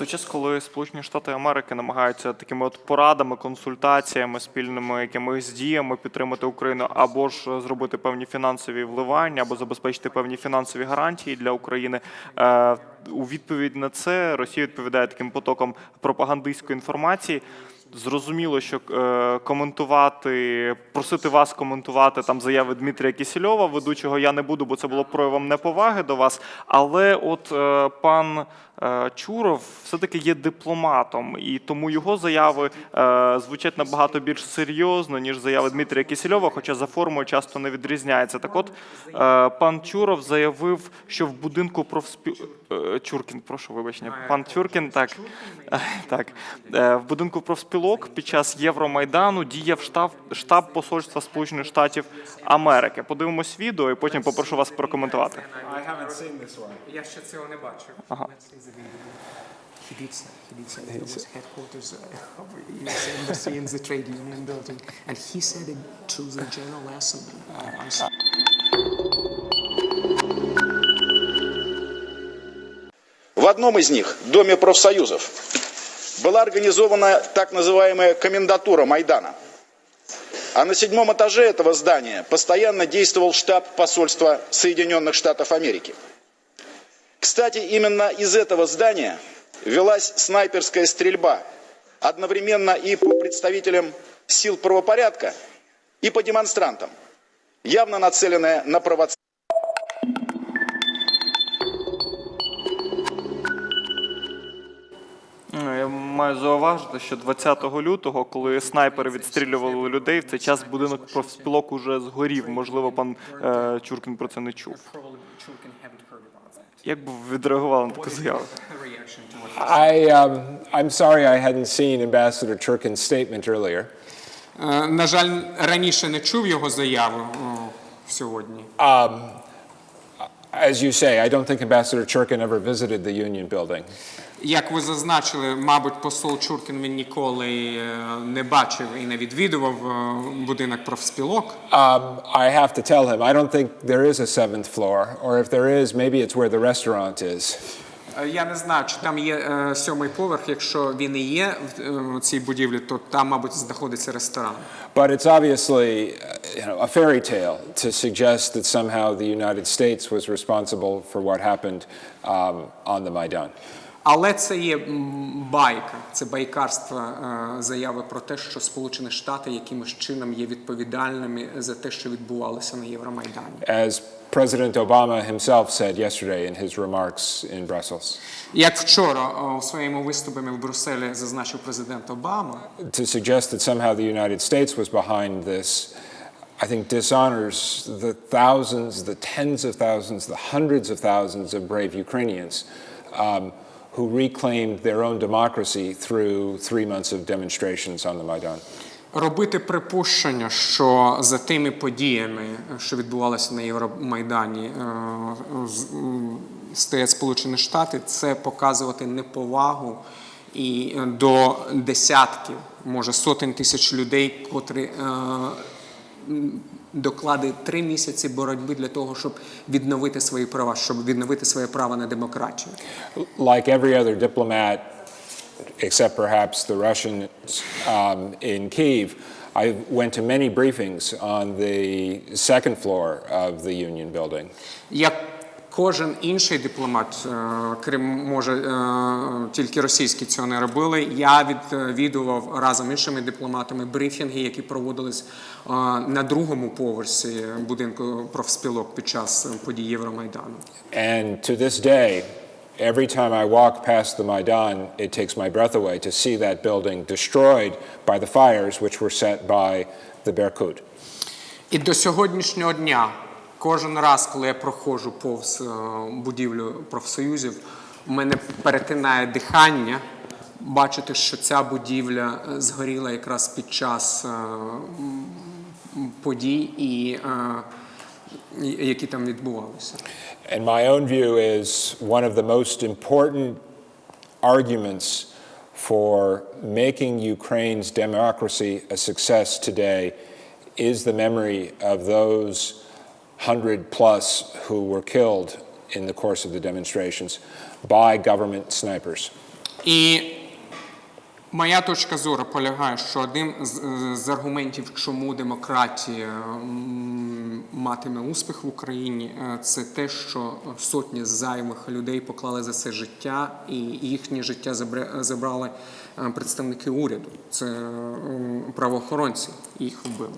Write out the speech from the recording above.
той час, коли Сполучені Штати Америки намагаються такими от порадами, консультаціями, спільними якимись діями підтримати Україну, або ж зробити певні фінансові вливання, або забезпечити певні фінансові гарантії для України. е, У відповідь на це Росія відповідає таким потоком пропагандистської інформації. Зрозуміло, що е, коментувати, просити вас коментувати там заяви Дмитрія Кісільова, ведучого я не буду, бо це було проявом неповаги до вас. Але от е, пан е, Чуров все-таки є дипломатом, і тому його заяви е, звучать набагато більш серйозно, ніж заяви Дмитрія Кісільова, хоча за формою часто не відрізняється. Так от е, пан Чуров заявив, що в будинку профспіл... е, Чуркін, прошу вибачення, пан Чуркін, так, так. Е, в будинку профспілок під час Євромайдану діяв штаб, штаб посольства Сполучених Штатів Америки. Подивимось відео і потім попрошу вас прокоментувати. Я ще цього не бачив. Ага. Did say there was headquarters uh, of US embassy in the trade union building, and he said it to the General Assembly. Uh. В одном из них, Доме профсоюзов, была организована так называемая комендатура Майдана. А на седьмом этаже этого здания постоянно действовал штаб посольства Соединенных Штатов Америки. Кстати, именно из этого здания велась снайперская стрельба одновременно и по представителям сил правопорядка, и по демонстрантам, явно нацеленная на провоцирование. Маю зауважити, що 20 лютого, коли снайпери відстрілювали людей, в цей час будинок профспілок уже згорів. Можливо, пан е, Чуркін про це не чув. Як би ви відреагували на таку заяву? I, um, I'm sorry I hadn't seen Ambassador Turkin's statement earlier. Е, На жаль, раніше не чув його заяву о, сьогодні. As you say, I don't think Ambassador Turkin ever visited the Union building. Як ви зазначили, мабуть, посол Чуркін він ніколи е, не бачив і не відвідував е, будинок профспілок. Um, I have to tell him, I don't think there is a seventh floor, or if there is, maybe it's where the restaurant is. Е, Я не знаю, чи там є е, сьомий поверх. Якщо він і є в е, в цій будівлі, то там, мабуть, знаходиться ресторан. But it's obviously uh, you know, a fairy tale to suggest that somehow the United States was responsible for what happened um, on the Maidan. Але це є байка, це байкарство е, заяви про те, що Сполучені Штати якимось чином є відповідальними за те, що відбувалося на Євромайдані. As President Obama himself said yesterday in his remarks in Brussels. Як вчора е, у своєму виступі в Брюсселі зазначив президент Обама, to suggest that somehow the United States was behind this, I think dishonors the thousands, the tens of thousands, the hundreds of thousands of brave Ukrainians um, who reclaimed their own democracy through three months of demonstrations on the Maidan. робити припущення, що за тими подіями, що відбувалися на Євромайдані, е, стоять Сполучені Штати, це показувати неповагу і е, до десятків, може сотень тисяч людей, котрі е, м, докладають три місяці боротьби для того, щоб відновити свої права, щоб відновити своє право на демократію. Like every other diplomat, except perhaps the Russians um, in Kiev, I went to many briefings on the second floor of the Union building. Як кожен інший дипломат, е, крім може е, тільки російські цього не робили. Я відвідував разом з іншими дипломатами брифінги, які проводились е, на другому поверсі будинку профспілок під час подій Євромайдану. And to this day, every time I walk past the Maidan, it takes my breath away to see that building destroyed by the fires which were set by the Berkut. І до сьогоднішнього дня, кожен раз, коли я проходжу повз е, будівлю профсоюзів, у мене перетинає дихання бачити, що ця будівля е, згоріла якраз під час е, подій, і- які там відбувалися. And my own view is one of the most important arguments for making Ukraine's democracy a success today is the memory of those hundred plus who were killed in the course of the demonstrations by government snipers. І моя точка зору полягає, що один з, з аргументів, чому демократія матиме успіх в Україні, е, це те, що сотні зайвих людей поклали за це життя, і їхнє життя забра- забрали е, представники уряду. Це правоохоронці, їх вбили.